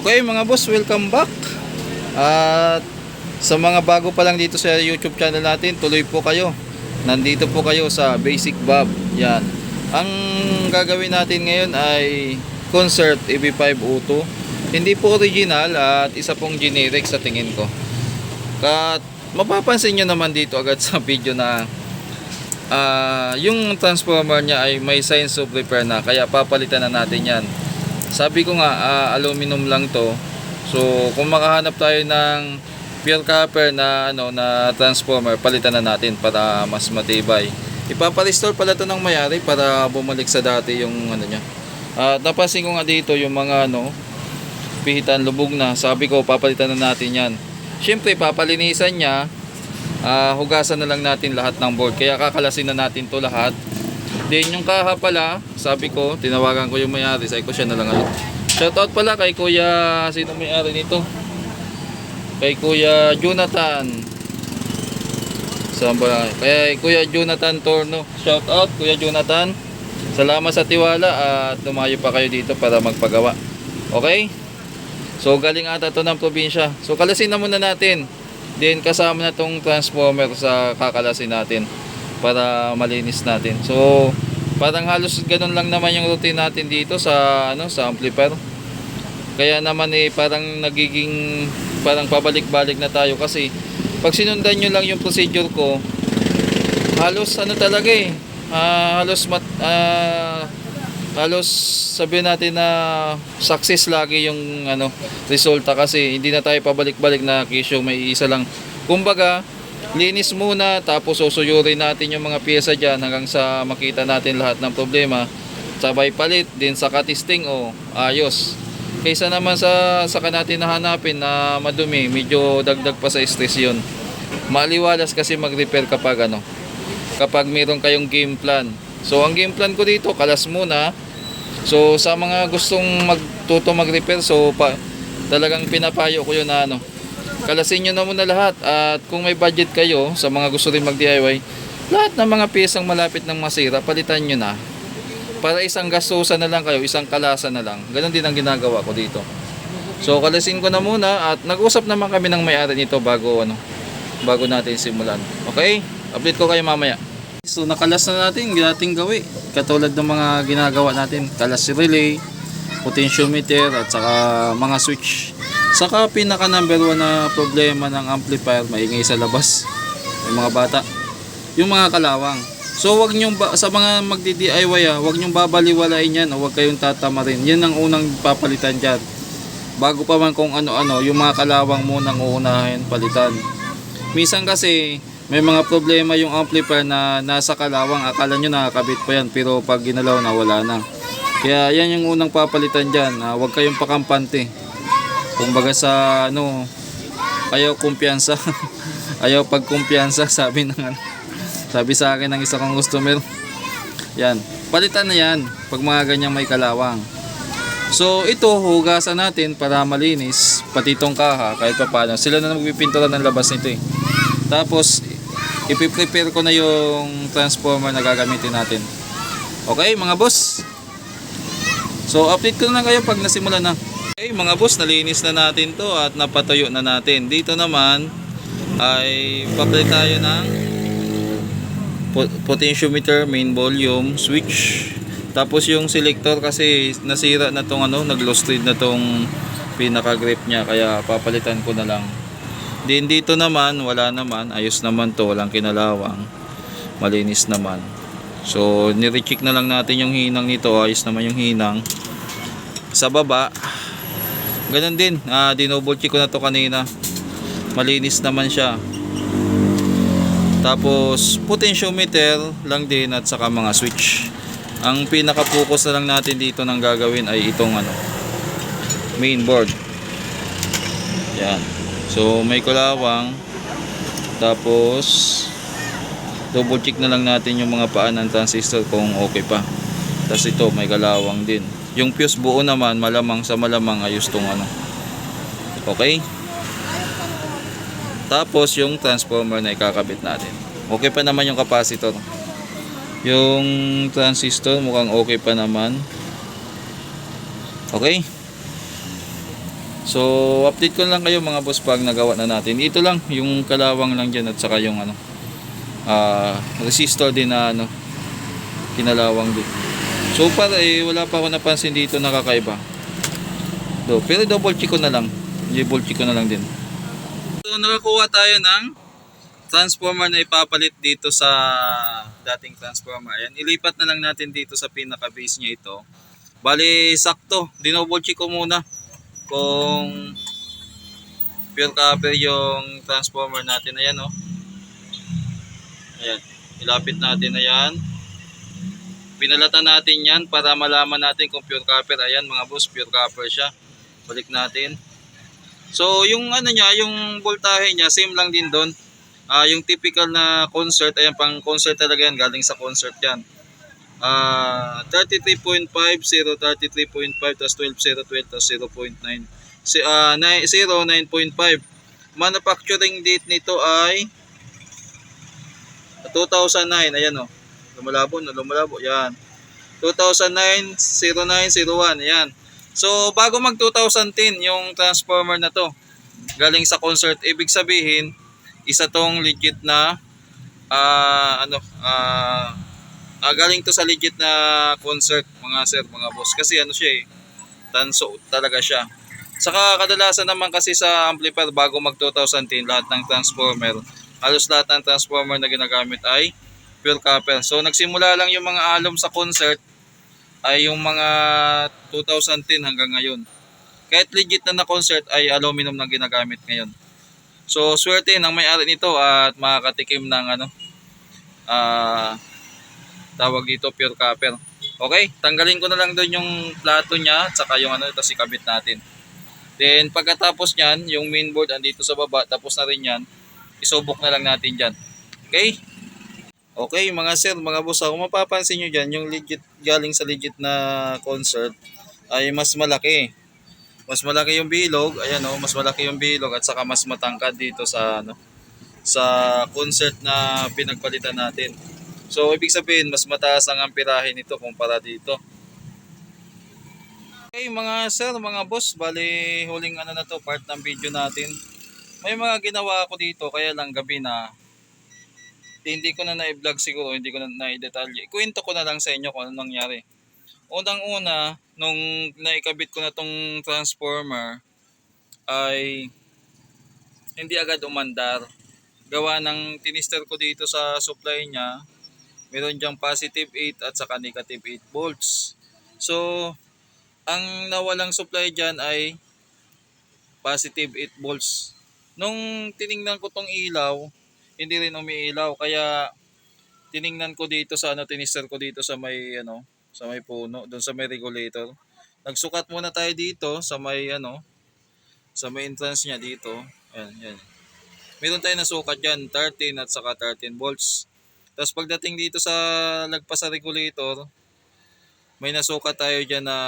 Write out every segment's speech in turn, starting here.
Okay mga boss, welcome back. At sa mga bago pa lang dito sa YouTube channel natin, tuloy po kayo. Nandito po kayo sa Basic Bob. Yan. Ang gagawin natin ngayon ay Concert EB5 Auto. Hindi po original at isa pong generic sa tingin ko. At mapapansin nyo naman dito agad sa video na ah, yung transformer niya ay may signs of repair na kaya papalitan na natin yan. Sabi ko nga ah, aluminum lang to. So kung makahanap tayo ng pure copper na ano na transformer, palitan na natin para mas matibay. Ipapa-restore pala to ng mayari para bumalik sa dati yung ano niya. At napansin ko nga dito yung mga ano pihitan lubog na. Sabi ko papalitan na natin yan. Siyempre papalinisan niya ah, hugasan na lang natin lahat ng board. Kaya kakalasin na natin to lahat. Then yung kaha pala, sabi ko, tinawagan ko yung may-ari. Sabi ko siya na lang. Shoutout pala kay Kuya, sino may-ari nito? Kay Kuya Jonathan. Saan ba? Kay Kuya Jonathan Torno. Shoutout Kuya Jonathan. Salamat sa tiwala at tumayo pa kayo dito para magpagawa. Okay? So galing ata to ng probinsya. So kalasin na muna natin. Then kasama na tong transformer sa kakalasin natin para malinis natin. So parang halos ganun lang naman yung routine natin dito sa ano sa amplifier. Kaya naman eh parang nagiging parang pabalik-balik na tayo kasi pag sinundan nyo lang yung procedure ko halos ano talaga eh ah, halos mat, ah, halos sabihin natin na success lagi yung ano resulta kasi hindi na tayo pabalik-balik na kisyo may isa lang kumbaga linis muna tapos susuyurin natin yung mga pyesa dyan hanggang sa makita natin lahat ng problema. Sabay palit din sa katisting o ayos. Kaysa naman sa saka natin nahanapin na madumi medyo dagdag pa sa stress yun. Maliwalas kasi mag-repair kapag ano kapag meron kayong game plan. So ang game plan ko dito kalas muna. So sa mga gustong magtuto mag-repair so pa, talagang pinapayo ko yun na ano kalasin nyo na muna lahat. At kung may budget kayo sa mga gusto rin mag DIY lahat ng mga piyesang malapit ng masira palitan nyo na. Para isang gastusan na lang kayo isang kalasan na lang. Ganun din ang ginagawa ko dito. So kalasin ko na muna at nag-usap naman kami ng may-ari nito bago ano bago natin simulan. Okay? Update ko kayo mamaya. So nakalas na natin ating gawi. Katulad ng mga ginagawa natin kalas relay potentiometer at saka mga switch saka pinaka number one na problema ng amplifier maingay sa labas. Yung mga bata. Yung mga kalawang. So wag ba, sa mga magdi-DIY ah, wag nyong babaliwalain yan o wag kayong tatama rin yan ang unang papalitan dyan. Bago pa man kung ano-ano yung mga kalawang munang uunahin palitan. Minsan kasi may mga problema yung amplifier na nasa kalawang. Akala nyo nakakabit pa yan pero pag ginalaw na wala na. Kaya yan yung unang papalitan dyan na huwag kayong pakampante kumbaga sa ano ayaw kumpiyansa ayaw pagkumpiyansa sabi ng ano, sabi sa akin ng isa kong customer yan palitan na yan pag mga ganyang may kalawang So ito hugasan natin para malinis pati itong kaha kahit pa paano. Sila na magpipintura ng labas nito eh. Tapos ipiprepare ko na yung transformer na gagamitin natin. Okay mga boss. So update ko na lang kayo pag nasimula na. Okay mga boss nalinis na natin to at napatuyo na natin. Dito naman ay papalit tayo ng po- potentiometer main volume switch tapos yung selector kasi nasira na tong ano, nag-lost thread na tong pinaka grip niya kaya papalitan ko na lang. Din dito naman, wala naman, ayos naman to, walang kinalawang. Malinis naman. So, nirecheck na lang natin yung hinang nito, ayos naman yung hinang. Sa baba, ganun din, ah, dinouble check ko na to kanina. Malinis naman siya. Tapos, potentiometer lang din at saka mga switch. Ang pinaka-focus na lang natin dito ng gagawin ay itong ano, main board. Yan. So, may kulawang. Tapos, double check na lang natin yung mga paan ng transistor kung okay pa. Tapos ito, may kalawang din. Yung fuse buo naman, malamang sa malamang ayos tong ano. Okay? Tapos, yung transformer na ikakabit natin. Okay pa naman yung capacitor. Yung transistor mukhang okay pa naman. Okay? So, update ko lang kayo mga boss pag nagawa na natin. Ito lang, yung kalawang lang dyan at saka yung ano, ah resistor din na ano, kinalawang din. So far, eh, wala pa ako napansin dito na kakaiba. Do, pero double check ko na lang. Double check ko na lang din. So, nakakuha tayo ng transformer na ipapalit dito sa dating transformer. Ayan, ilipat na lang natin dito sa pinaka-base niya ito. Bali, sakto. Dinoble check ko muna kung pure copper yung transformer natin. Ayan, oh. Ayan, ilapit natin na yan. Pinalatan natin yan para malaman natin kung pure copper. Ayan, mga boss, pure copper siya. Balik natin. So, yung ano niya, yung voltahe niya, same lang din doon. Ah, yung typical na concert, ayan pang concert talaga yan, galing sa concert yan. Ah, 33.5, 0, 33.5, tapos 12, 0, 12, tapos 0.9. Si, ah, 9, 0, 9.5. Manufacturing date nito ay 2009, ayan o. Lumalabo na, lumalabo, yan. 2009, 0901, ayan. So, bago mag 2010, yung transformer na to, galing sa concert, ibig sabihin, isa tong legit na ah ano ah ah, galing to sa legit na concert mga sir mga boss kasi ano siya eh tanso talaga siya saka kadalasan naman kasi sa amplifier bago mag 2010 lahat ng transformer halos lahat ng transformer na ginagamit ay pure copper so nagsimula lang yung mga alum sa concert ay yung mga 2010 hanggang ngayon kahit legit na na concert ay aluminum na ginagamit ngayon So, swerte ng may-ari nito at makakatikim ng ano, ah, tawag dito pure copper. Okay, tanggalin ko na lang doon yung plato niya at saka yung ano, ito si kabit natin. Then, pagkatapos niyan, yung mainboard andito sa baba, tapos na rin yan, isubok na lang natin dyan. Okay? Okay, mga sir, mga boss, kung mapapansin nyo dyan, yung legit, galing sa legit na concert, ay mas malaki mas malaki yung bilog, ayan oh, mas malaki yung bilog at saka mas matangkad dito sa ano sa concert na pinagpalitan natin. So ibig sabihin mas mataas ang amperahe nito kumpara dito. Okay mga sir, mga boss, bali huling ano na to part ng video natin. May mga ginawa ako dito kaya lang gabi na hindi ko na na-vlog siguro, hindi ko na na-detalye. Kwento ko na lang sa inyo kung ano nangyari. Unang-una, nung naikabit ko na tong transformer, ay hindi agad umandar. Gawa ng tinister ko dito sa supply niya, meron diyang positive 8 at saka negative 8 volts. So, ang nawalang supply dyan ay positive 8 volts. Nung tiningnan ko tong ilaw, hindi rin umiilaw. Kaya, tiningnan ko dito sa ano, tinister ko dito sa may ano, sa may puno, doon sa may regulator. Nagsukat muna tayo dito sa may ano, sa may entrance niya dito. Ayan, yan. Meron tayo nasukat dyan, 13 at saka 13 volts. Tapos pagdating dito sa lagpas sa regulator, may nasukat tayo dyan na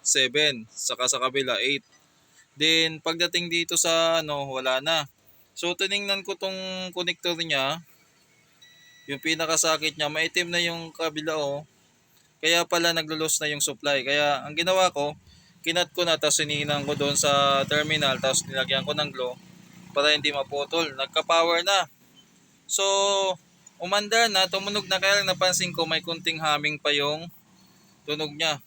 7, saka sa kabila 8. Then pagdating dito sa ano, wala na. So tiningnan ko tong connector niya, yung pinakasakit niya, maitim na yung kabila oh. Kaya pala naglulos na yung supply. Kaya ang ginawa ko, kinat ko na tapos sinihinan ko doon sa terminal tapos nilagyan ko ng glow para hindi maputol. Nagka-power na. So, umandar na, tumunog na kaya napansin ko may kunting haming pa yung tunog niya.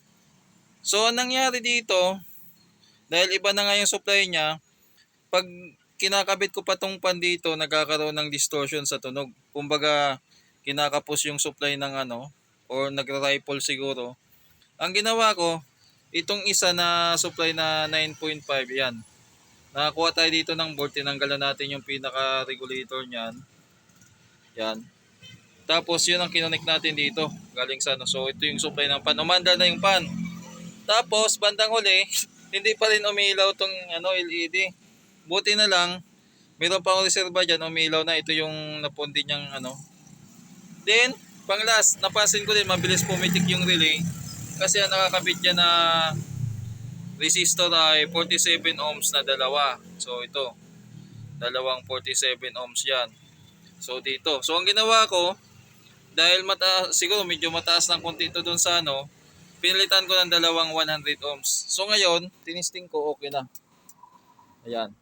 So, anong nangyari dito, dahil iba na nga yung supply niya, pag kinakabit ko pa tong pan dito, nagkakaroon ng distortion sa tunog. Kumbaga, kinakapos yung supply ng ano, or nagra-rifle siguro. Ang ginawa ko, itong isa na supply na 9.5, yan. Nakakuha tayo dito ng board, tinanggalan natin yung pinaka-regulator niyan. Yan. Tapos yun ang kinonek natin dito, galing sa ano. So ito yung supply ng pan. Umandar na yung pan. Tapos bandang huli, hindi pa rin umilaw tong ano LED. Buti na lang, meron pa akong reserva dyan, umilaw na. Ito yung napundi niyang ano. Then, pang last, napansin ko din mabilis pumitik yung relay kasi nakakabit niya na resistor ay 47 ohms na dalawa. So ito, dalawang 47 ohms yan. So dito. So ang ginawa ko, dahil mata siguro medyo mataas ng konti ito dun sa ano, pinalitan ko ng dalawang 100 ohms. So ngayon, tinisting ko okay na. Ayan.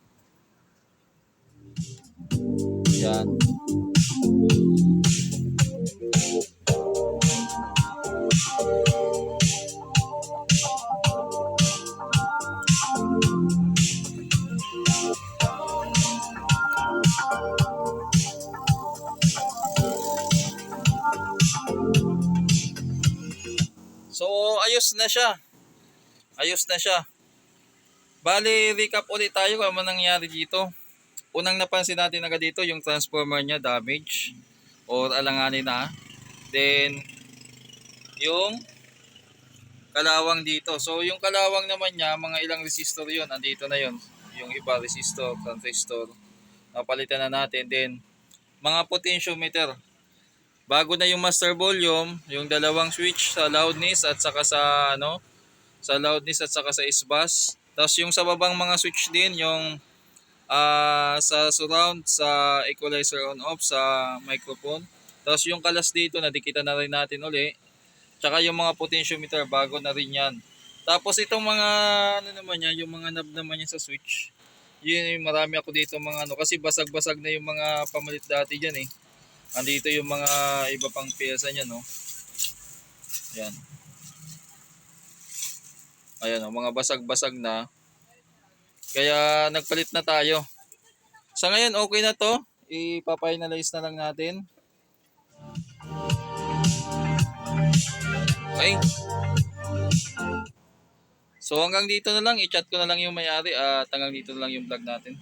Ayan. So, ayos na siya. Ayos na siya. Bali, recap ulit tayo kung ano nangyari dito. Unang napansin natin agad dito, yung transformer niya damage or alanganin na. Then, yung kalawang dito. So, yung kalawang naman niya, mga ilang resistor yun. Andito na yun. Yung iba, resistor, transistor. Napalitan na natin. Then, mga potentiometer. Bago na yung master volume, yung dalawang switch sa loudness at saka sa ano, sa loudness at saka sa S-bus. Tapos yung sa babang mga switch din, yung ah, sa surround, sa equalizer on off, sa microphone. Tapos yung kalas dito, nadikita na rin natin uli. Tsaka yung mga potentiometer, bago na rin yan. Tapos itong mga, ano naman yan, yung mga knob naman yan sa switch. Yun yung marami ako dito mga ano, kasi basag-basag na yung mga pamalit dati dyan eh. Andito yung mga iba pang pyesa niya, no? Yan. Ayan, oh, mga basag-basag na. Kaya nagpalit na tayo. Sa ngayon, okay na to. Ipapinalize na lang natin. Okay. So hanggang dito na lang, i-chat ko na lang yung may-ari at hanggang dito na lang yung vlog natin.